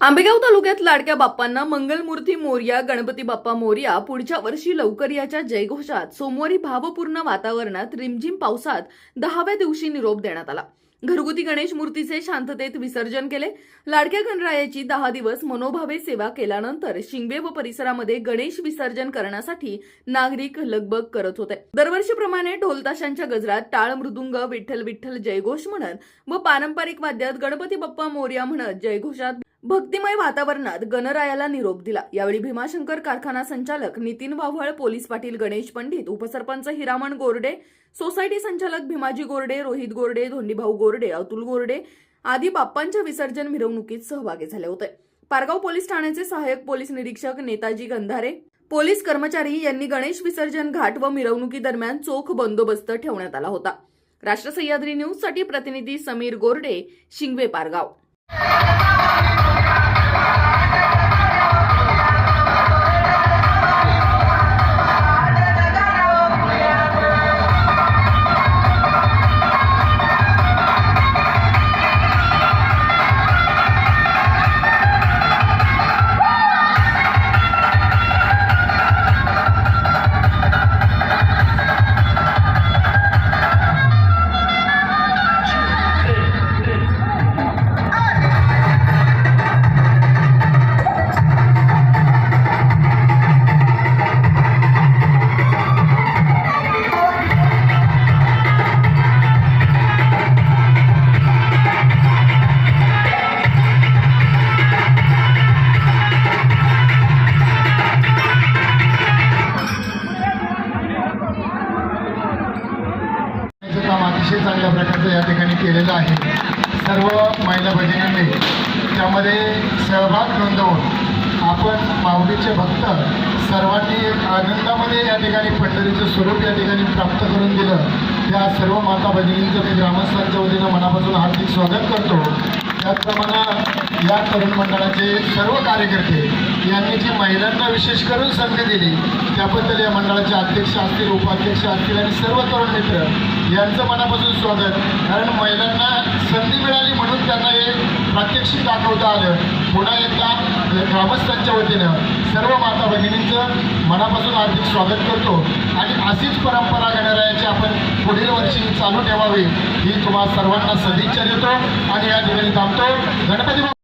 आंबेगाव तालुक्यात लाडक्या बाप्पांना मंगलमूर्ती मोर्या गणपती बाप्पा मोर्या पुढच्या वर्षी लवकर याच्या जयघोषात सोमवारी भावपूर्ण वातावरणात रिमझिम पावसात दहाव्या दिवशी निरोप देण्यात आला. घरगुती गणेश मूर्तीचे शांततेत विसर्जन केले. लाडक्या गणरायाची दहा दिवस मनोभावे सेवा केल्यानंतर शिंगवे व परिसरामध्ये गणेश विसर्जन करण्यासाठी नागरिक लगबग करत होते. दरवर्षीप्रमाणे ढोलताशांच्या गजरात टाळ मृदुंग विठ्ठल विठ्ठल जयघोष म्हणत व पारंपरिक वाद्यात गणपती बाप्पा मोर्या म्हणत जयघोषात भक्तिमय वातावरणात गणरायाला निरोप दिला. यावेळी भीमाशंकर कारखाना संचालक नितीन वाव्हळ पोलीस पाटील गणेश पंडित उपसरपंच हिरामण गोरडे सोसायटी संचालक भीमाजी गोरडे रोहित गोरडे धोंडीभाऊ गोरडे अतुल गोरडे आदी बाप्पांच्या विसर्जन मिरवणुकीत सहभागी झाले होते. पारगाव पोलीस ठाण्याचे सहाय्यक पोलीस निरीक्षक नेताजी गंधारे पोलीस कर्मचारी यांनी गणेश विसर्जन घाट व मिरवणुकी दरम्यान चोख बंदोबस्त ठेवण्यात आला होता. राष्ट्र सह्याद्री न्यूजसाठी प्रतिनिधी समीर गोरडे शिंगवे पारगाव. चांगल्या प्रकारचं या ठिकाणी केलेलं आहे. सर्व महिला भगिनींनी त्यामध्ये सहभाग नोंदवून आपण माऊलीचे भक्त सर्वांनी एक आनंदामध्ये या ठिकाणी पंढरीचं स्वरूप या ठिकाणी प्राप्त करून दिलं. त्या सर्व माता भगिनींचं मी ग्रामस्थांच्या वतीनं मनापासून हार्दिक स्वागत करतो. त्याचप्रमाणे या तरुण मंडळाचे सर्व कार्यकर्ते यांनी जी महिलांना विशेष करून संधी दिली त्याबद्दल या मंडळाचे अध्यक्ष असतील उपाध्यक्ष असतील आणि सर्व तरुण मित्र यांचं मनापासून स्वागत. कारण महिलांना संधी मिळाली म्हणून त्यांना हे प्रात्यक्षिक दाखवता आलं. पुन्हा एकदा ग्रामस्थांच्या वतीनं सर्व माता भगिनींचं मनापासून हार्दिक स्वागत करतो. आणि अशीच परंपरा गणरायाची आपण पुढील वर्षी चालू ठेवावी ही तुम्हा सर्वांना सदिच्छा देतो. आणि या ठिकाणी थांबतो. गणपती